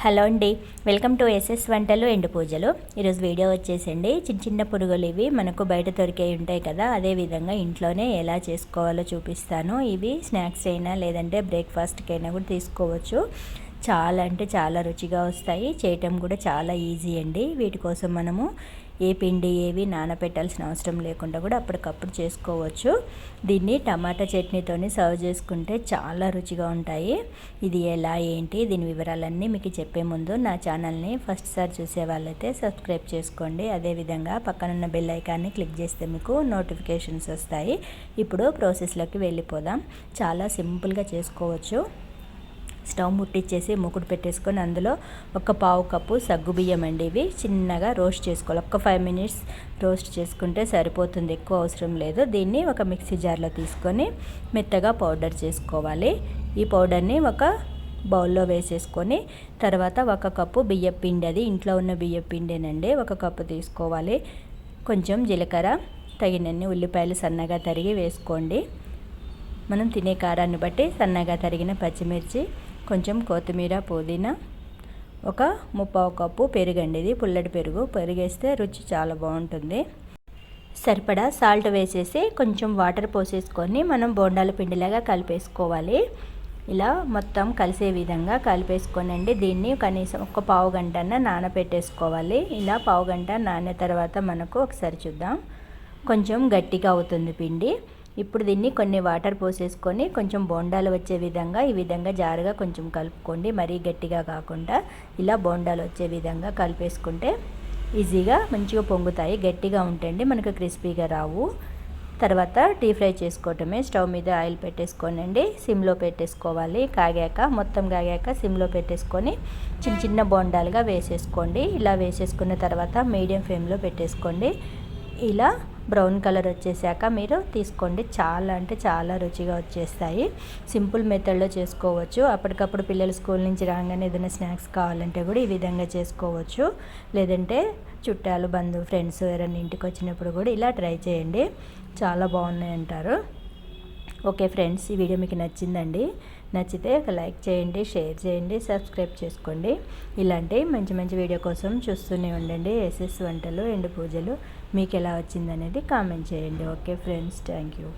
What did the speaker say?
Hello అండి. Welcome to SS వంటలు ఎండు పూజలు. ఈరోజు వీడియో వచ్చేసండి. చిన్న చిన్న పురుగులు ఇవి మనకు బయట దొరికే ఉంటాయి కదా అదేవిధంగా ఇంట్లోనే ఎలా చేసుకోవాలో చూపిస్తాను. ఇవి స్నాక్స్ అయినా లేదంటే బ్రేక్ఫాస్ట్కి అయినా కూడా తీసుకోవచ్చు. చాలా అంటే చాలా రుచిగా వస్తాయి. చేయటం కూడా చాలా ఈజీ అండి. వీటి కోసం మనము ఏ పిండి ఏవి నానబెట్టాల్సిన అవసరం లేకుండా కూడా అప్పటికప్పుడు చేసుకోవచ్చు. దీన్ని టమాటా చట్నీతోని సర్వ్ చేసుకుంటే చాలా రుచిగా ఉంటాయి. ఇది ఎలా ఏంటి దీని వివరాలన్నీ మీకు చెప్పే ముందు నా ఛానల్ని ఫస్ట్ సారి చూసే వాళ్ళైతే సబ్స్క్రైబ్ చేసుకోండి. అదేవిధంగా పక్కనున్న బెల్ ఐకాన్ని క్లిక్ చేస్తే మీకు నోటిఫికేషన్స్ వస్తాయి. ఇప్పుడు ప్రాసెస్లోకి వెళ్ళిపోదాం. చాలా సింపుల్గా చేసుకోవచ్చు. స్టవ్ ముట్టించేసి మూకుడు పెట్టేసుకొని అందులో ఒక పావు కప్పు సగ్గు బియ్యం అండి ఇవి. చిన్నగా రోస్ట్ చేసుకోవాలి. ఒక ఫైవ్ మినిట్స్ రోస్ట్ చేసుకుంటే సరిపోతుంది. ఎక్కువ అవసరం లేదు. దీన్ని ఒక మిక్సీ జార్లో తీసుకొని మెత్తగా పౌడర్ చేసుకోవాలి. ఈ పౌడర్ని ఒక బౌల్లో వేసేసుకొని తర్వాత ఒక కప్పు బియ్యం పిండి అది ఇంట్లో ఉన్న బియ్యం పిండేనండి. ఒక కప్పు తీసుకోవాలి. కొంచెం జీలకర్ర తగినన్ని ఉల్లిపాయలు సన్నగా తరిగి వేసుకోండి. మనం తినే కారాన్ని బట్టి సన్నగా తరిగిన పచ్చిమిర్చి కొంచెం కొత్తిమీర పుదీనా ఒక ముప్పావు కప్పు పెరుగండి. ఇది పుల్లటి పెరుగు. పెరిగేస్తే రుచి చాలా బాగుంటుంది. సరిపడా సాల్ట్ వేసేసి కొంచెం వాటర్ పోసేసుకొని మనం బోండాల పిండిలాగా కలిపేసుకోవాలి. ఇలా మొత్తం కలిసే విధంగా కలిపేసుకోనండి. దీన్ని కనీసం ఒక పావు గంట నానబెట్టేసుకోవాలి ఇలా పావు గంట నానే తర్వాత మనకు ఒకసారి చూద్దాం. కొంచెం గట్టిగా అవుతుంది పిండి. ఇప్పుడు దీన్ని కొన్ని వాటర్ పోసేసుకొని కొంచెం బోండాలు వచ్చే విధంగా ఈ విధంగా జారుగా కొంచెం కలుపుకోండి. మరీ గట్టిగా కాకుండా ఇలా బోండాలు వచ్చే విధంగా కలిపేసుకుంటే ఈజీగా మంచిగా పొంగుతాయి. గట్టిగా ఉంటండి మనకు క్రిస్పీగా రావు. తర్వాత డీ ఫ్రై చేసుకోవటమే. స్టవ్ మీద ఆయిల్ పెట్టేసుకోనండి. సిమ్లో పెట్టేసుకోవాలి. కాగాక మొత్తం కాగాక సిమ్లో పెట్టేసుకొని చిన్న చిన్న బోండాలుగా వేసేసుకోండి. ఇలా వేసేసుకున్న తర్వాత మీడియం ఫ్లేమ్లో పెట్టేసుకోండి. ఇలా బ్రౌన్ కలర్ వచ్చేసాక మీరు తీసుకోండి. చాలా అంటే చాలా రుచిగా వచ్చేస్తాయి. సింపుల్ మెథడ్లో చేసుకోవచ్చు. అప్పటికప్పుడు పిల్లలు స్కూల్ నుంచి రాగానే ఏదైనా స్నాక్స్ కావాలంటే కూడా ఈ విధంగా చేసుకోవచ్చు. లేదంటే చుట్టాలు బంధువు ఫ్రెండ్స్ ఎవరైనా ఇంటికి వచ్చినప్పుడు కూడా ఇలా ట్రై చేయండి. చాలా బాగున్నాయి అంటారు ఓకే ఫ్రెండ్స్ ఈ వీడియో మీకు నచ్చిందండి నచ్చితే ఒక లైక్ చేయండి షేర్ చేయండి సబ్స్క్రైబ్ చేసుకోండి. ఇలాంటి మంచి మంచి వీడియో కోసం చూస్తూనే ఉండండి. ఎస్ఎస్ వంటలు ఎండు పూజలు మీకు ఎలా వచ్చిందనేది కామెంట్ చేయండి. Okay friends thank you.